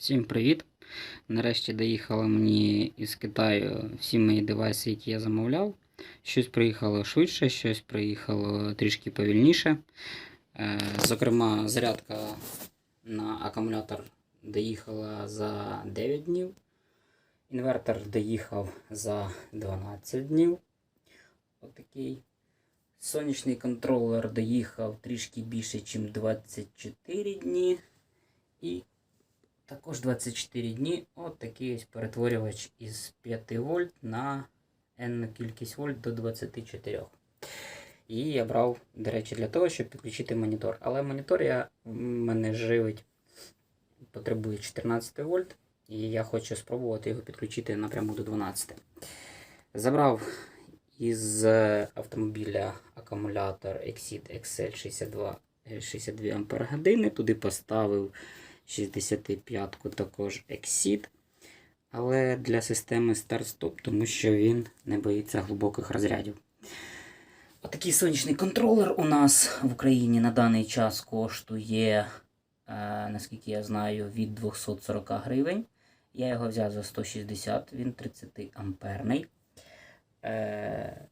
Всім привіт! Нарешті доїхали мені із Китаю всі мої девайси, які я замовляв. Щось приїхало швидше, щось приїхало трішки повільніше. Е, Зокрема, зарядка на акумулятор доїхала за 9 днів. Інвертор доїхав за 12 днів. Отакий. Сонячний контролер доїхав трішки більше, ніж 24 дні. І також 24 дні. От такий ось перетворювач із 5 вольт на N кількість вольт до 24. І я брав, до речі, для того, щоб підключити монітор. Але монітор я, мене живить, потребує 14 вольт. І я хочу спробувати його підключити напряму до 12. Забрав із автомобіля акумулятор Exit XL 62, е, 62 Ампер години. Туди поставив 65-ку також Exit. Але для системи старт-стоп, тому що він не боїться глибоких розрядів. Отакий сонячний контролер у нас в Україні на даний час коштує, е, наскільки я знаю, від 240 гривень. Я його взяв за 160, він 30 амперний. Е,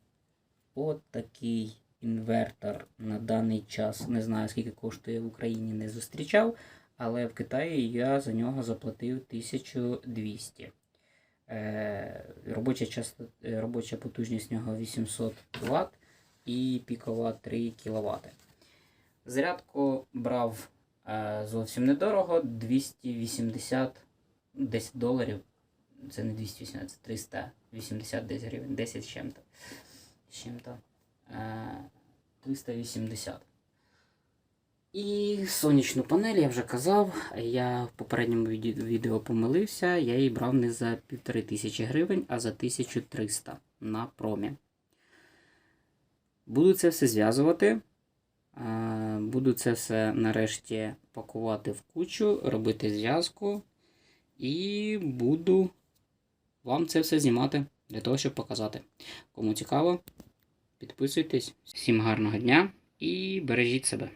от такий інвертор на даний час, не знаю скільки коштує в Україні, не зустрічав. Але в Китаї я за нього заплатив 1200. Е, робоча, часто, е, робоча потужність нього 800 Вт і пікова 3 кВт. Зарядку брав е, зовсім недорого 280 10 доларів. Це не 280, 380 десь гривень, 10 з чим-то. Чим-то. Е, 380. І сонячну панель я вже казав. Я в попередньому відео помилився. Я її брав не за 1500 гривень, а за 1300 на промі. Буду це все зв'язувати. Буду це все нарешті пакувати в кучу, робити зв'язку. І буду вам це все знімати для того, щоб показати. Кому цікаво, підписуйтесь. Всім гарного дня і бережіть себе.